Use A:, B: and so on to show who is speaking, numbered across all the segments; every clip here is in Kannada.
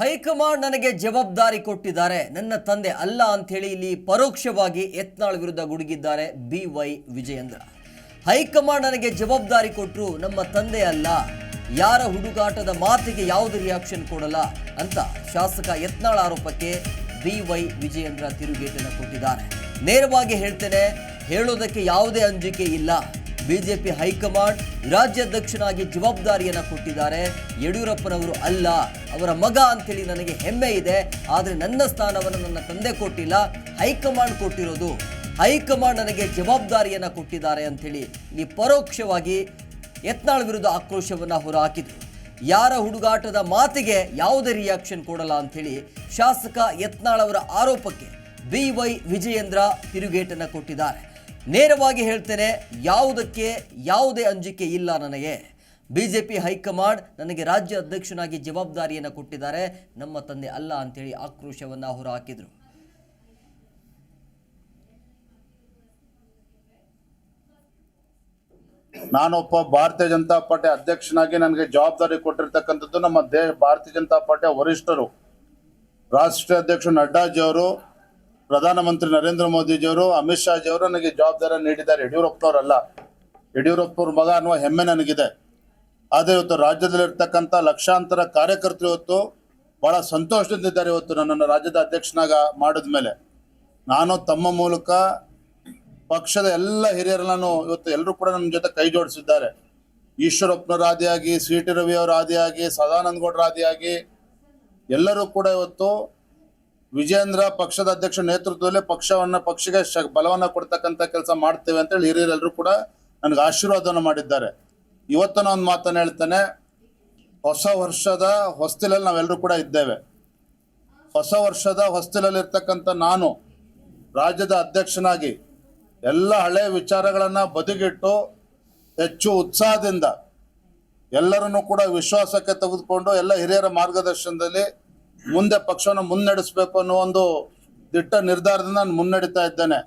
A: ಹೈಕಮಾಂಡ್ ನನಗೆ ಜವಾಬ್ದಾರಿ ಕೊಟ್ಟಿದ್ದಾರೆ. ನನ್ನ ತಂದೆ ಅಲ್ಲ ಅಂಥೇಳಿ ಇಲ್ಲಿ ಪರೋಕ್ಷವಾಗಿ ಯತ್ನಾಳ್ ವಿರುದ್ಧ ಗುಡುಗಿದ್ದಾರೆ B Y Vijayendra. High command ನನಗೆ ಜವಾಬ್ದಾರಿ ಕೊಟ್ಟರು ನಮ್ಮ ತಂದೆ ಅಲ್ಲ. ಯಾರ ಹುಡುಗಾಟದ ಮಾತಿಗೆ ಯಾವುದು ರಿಯಾಕ್ಷನ್ ಕೊಡಲ್ಲ ಅಂತ ಶಾಸಕ ಯತ್ನಾಳ್ ಆರೋಪಕ್ಕೆ ಬಿ ವೈ ವಿಜಯೇಂದ್ರ ತಿರುಗೇಟನ್ನು ಕೊಟ್ಟಿದ್ದಾರೆ. ನೇರವಾಗಿ ಹೇಳ್ತೇನೆ, ಹೇಳೋದಕ್ಕೆ ಯಾವುದೇ ಅಂಜಿಕೆ ಇಲ್ಲ. ಬಿಜೆಪಿ ಹೈಕಮಾಂಡ್ ರಾಜ್ಯಾಧ್ಯಕ್ಷನಾಗಿ ಜವಾಬ್ದಾರಿಯನ್ನು ಕೊಟ್ಟಿದ್ದಾರೆ. ಯಡಿಯೂರಪ್ಪನವರು ಅಲ್ಲ, ಅವರ ಮಗ ಅಂತೇಳಿ ನನಗೆ ಹೆಮ್ಮೆ ಇದೆ. ಆದರೆ ನನ್ನ ಸ್ಥಾನವನ್ನು ನನ್ನ ತಂದೆ ಕೊಟ್ಟಿಲ್ಲ, ಹೈಕಮಾಂಡ್ ಕೊಟ್ಟಿರೋದು. ಹೈಕಮಾಂಡ್ ನನಗೆ ಜವಾಬ್ದಾರಿಯನ್ನು ಕೊಟ್ಟಿದ್ದಾರೆ ಅಂಥೇಳಿ ಇಲ್ಲಿ ಪರೋಕ್ಷವಾಗಿ ಯತ್ನಾಳ್ ವಿರುದ್ಧ ಆಕ್ರೋಶವನ್ನು ಹೊರಹಾಕಿದರು. ಯಾರ ಹುಡುಗಾಟದ ಮಾತಿಗೆ ಯಾವುದೇ ರಿಯಾಕ್ಷನ್ ಕೊಡಲ್ಲ ಅಂಥೇಳಿ ಶಾಸಕ ಯತ್ನಾಳ್ ಅವರ ಆರೋಪಕ್ಕೆ ಬಿ ವೈ ವಿಜಯೇಂದ್ರ ತಿರುಗೇಟನ್ನು ಕೊಟ್ಟಿದ್ದಾರೆ. ನೇರವಾಗಿ ಹೇಳ್ತೇನೆ, ಯಾವುದಕ್ಕೆ ಯಾವುದೇ ಅಂಜಿಕೆ ಇಲ್ಲ ನನಗೆ. ಬಿ ಜೆ ಪಿ ಹೈಕಮಾಂಡ್ ನನಗೆ ರಾಜ್ಯ ಅಧ್ಯಕ್ಷನಾಗಿ ಜವಾಬ್ದಾರಿಯನ್ನು ಕೊಟ್ಟಿದ್ದಾರೆ. ನಮ್ಮ ತಂದೆ ಅಲ್ಲ ಅಂತೇಳಿ ಆಕ್ರೋಶವನ್ನು ಹೊರಹಾಕಿದರು
B: ನಾನೊಬ್ಬ ಭಾರತೀಯ ಜನತಾ ಪಾರ್ಟಿ ಅಧ್ಯಕ್ಷನಾಗಿ ನನಗೆ ಜವಾಬ್ದಾರಿ ಕೊಟ್ಟಿರ್ತಕ್ಕಂಥದ್ದು ನಮ್ಮ ದೇಶ ಭಾರತೀಯ ಜನತಾ ಪಾರ್ಟಿಯ ವರಿಷ್ಠರು. ರಾಷ್ಟ್ರೀಯ ಅಧ್ಯಕ್ಷ ನಡ್ಡಾಜಿಯವರು ಪ್ರಧಾನಮಂತ್ರಿ ನರೇಂದ್ರ ಮೋದಿಜಿಯವರು, ಅಮಿತ್ ಶಾಜಿಯವರು ನನಗೆ ಜವಾಬ್ದಾರಿ ನೀಡಿದ್ದಾರೆ. ಯಡಿಯೂರಪ್ಪನವರಲ್ಲ. ಯಡಿಯೂರಪ್ಪನವ್ರ ಮಗ ಅನ್ನುವ ಹೆಮ್ಮೆ ನನಗಿದೆ. ಆದರೆ ಇವತ್ತು ರಾಜ್ಯದಲ್ಲಿರ್ತಕ್ಕಂಥ ಲಕ್ಷಾಂತರ ಕಾರ್ಯಕರ್ತರು ಇವತ್ತು ಬಹಳ ಸಂತೋಷದಿಂದಿದ್ದಾರೆ ಇವತ್ತು ನನ್ನನ್ನು ರಾಜ್ಯದ ಅಧ್ಯಕ್ಷನಾಗ ಮಾಡಿದ ಮೇಲೆ ನಾನು ತಮ್ಮ ಮೂಲಕ ಪಕ್ಷದ ಎಲ್ಲ ಹಿರಿಯರನ್ನು ಇವತ್ತು ಎಲ್ಲರೂ ಕೂಡ ನನ್ನ ಜೊತೆ ಕೈ ಜೋಡಿಸಿದ್ದಾರೆ. ಈಶ್ವರಪ್ಪನವರ ಆದಿಯಾಗಿ ಸಿ ಟಿ ರವಿ ಅವರ ಆದಿಯಾಗಿ ಸದಾನಂದ ಗೌಡರ ಆದಿಯಾಗಿ ಎಲ್ಲರೂ ಕೂಡ ಇವತ್ತು ವಿಜೇಂದ್ರ ಪಕ್ಷದ ಅಧ್ಯಕ್ಷ ನೇತೃತ್ವದಲ್ಲಿ ಪಕ್ಷವನ್ನ ಪಕ್ಷಕ್ಕೆ ಬಲವನ್ನ ಕೊಡ್ತಕ್ಕಂಥ ಕೆಲಸ ಮಾಡ್ತೇವೆ ಅಂತೇಳಿ ಹಿರಿಯರೆಲ್ಲರೂ ಕೂಡ ನನಗೆ ಆಶೀರ್ವಾದವನ್ನು ಮಾಡಿದ್ದಾರೆ. ಇವತ್ತು ನಾನು ಒಂದು ಮಾತನ್ನು ಹೇಳ್ತೇನೆ. ಹೊಸ ವರ್ಷದ ಹೊಸ್ತಿಲಲ್ಲಿ ನಾವೆಲ್ಲರೂ ಕೂಡ ಇದ್ದೇವೆ. ಹೊಸ ವರ್ಷದ ಹೊಸ್ತಿಲಲ್ಲಿ ಇರ್ತಕ್ಕಂಥ ನಾನು ರಾಜ್ಯದ ಅಧ್ಯಕ್ಷನಾಗಿ ಎಲ್ಲ ಹಳೆ ವಿಚಾರಗಳನ್ನು ಬದಿಗಿಟ್ಟು ಹೆಚ್ಚು ಉತ್ಸಾಹದಿಂದ ಎಲ್ಲರನ್ನು ಕೂಡ ವಿಶ್ವಾಸಕ್ಕೆ ತೆಗೆದುಕೊಂಡು ಎಲ್ಲ ಹಿರಿಯರ ಮಾರ್ಗದರ್ಶನದಲ್ಲಿ ಮುಂದೆ ಪಕ್ಷವನ್ನು ಮುನ್ನಡೆಸಬೇಕು ಅನ್ನೋ ಒಂದು ದಿಟ್ಟ ನಿರ್ಧಾರದಿಂದ ನಾನು ಮುನ್ನಡೀತಾ ಇದ್ದೇನೆ.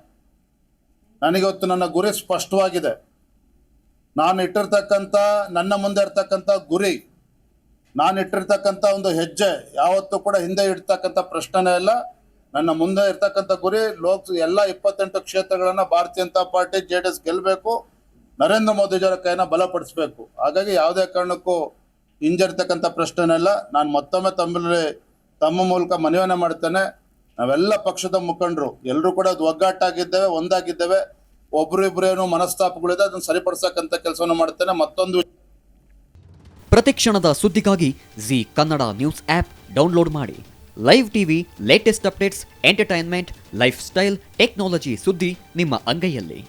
B: ನನಗಿವತ್ತು ನನ್ನ ಗುರಿ ಸ್ಪಷ್ಟವಾಗಿದೆ. ನಾನು ಇಟ್ಟಿರ್ತಕ್ಕಂಥ, ನನ್ನ ಮುಂದೆ ಇರ್ತಕ್ಕಂಥ ಗುರಿ, ನಾನು ಇಟ್ಟಿರ್ತಕ್ಕಂಥ ಒಂದು ಹೆಜ್ಜೆ ಯಾವತ್ತೂ ಕೂಡ ಹಿಂದೆ ಇಡ್ತಕ್ಕಂಥ ಪ್ರಶ್ನೆನೇ ಇಲ್ಲ. ನನ್ನ ಮುಂದೆ ಇರ್ತಕ್ಕಂಥ ಗುರಿ ಲೋಕ್, ಎಲ್ಲ ಇಪ್ಪತ್ತೆಂಟು ಕ್ಷೇತ್ರಗಳನ್ನು Bharatiya Janata party, J D S ಗೆಲ್ಲಬೇಕು ನರೇಂದ್ರ ಮೋದಿಜಿಯವರ ಕೈನ ಬಲಪಡಿಸಬೇಕು. ಹಾಗಾಗಿ ಯಾವುದೇ ಕಾರಣಕ್ಕೂ ಹಿಂಜರಿತಕ್ಕಂಥ ಪ್ರಶ್ನೆನೇ ಇಲ್ಲ. ನಾನು ಮತ್ತೊಮ್ಮೆ ತಮ್ಮಲ್ಲಿ ತಮ್ಮ ಮೂಲಕ ಮನವಿಯನ್ನ ಮಾಡ್ತೇನೆ. ನಾವೆಲ್ಲ ಪಕ್ಷದ ಮುಖಂಡರು ಎಲ್ಲರೂ ಕೂಡ ಅದು ಒಗ್ಗಟ್ಟಾಗಿದ್ದೇವೆ ಒಂದಾಗಿದ್ದೇವೆ. ಒಬ್ರು ಇಬ್ರು ಏನು ಮನಸ್ತಾಪಗಳಿದೆ, ಅದನ್ನು ಸರಿಪಡಿಸಕ್ಕಂತ ಕೆಲಸವನ್ನು ಮಾಡ್ತೇನೆ. ಮತ್ತೊಂದು
C: ಪ್ರತಿಕ್ಷಣದ ಸುದ್ದಿಗಾಗಿ Zee Kannada news app download ಮಾಡಿ. Live TV latest updates entertainment life style technology ಸುದ್ದಿ ನಿಮ್ಮ ಅಂಗೈಯಲ್ಲಿ.